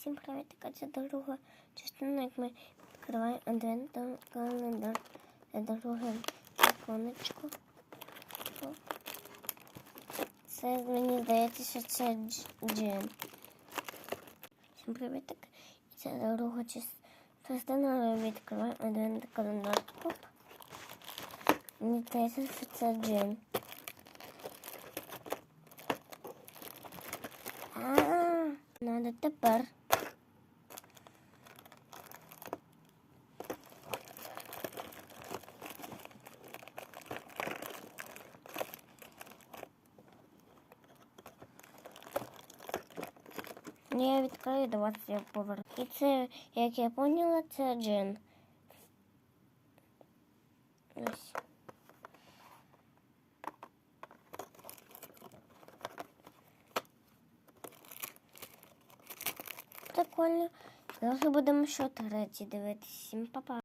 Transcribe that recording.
Всім привіт, така це друга частина, як ми відкриваємо адвентний календар. Друге віконечко. Це мені здається, що це дж- джем. Всім привіт, так. Це друга частина, ми відкриваємо адвентний календар. Мені здається, що це. А, надо тепер. Я відкрию 20 поверх. І це, як я поняла, це джин. Ось. Прикольно. Зараз будемо що третій дивитися. Всім па-па.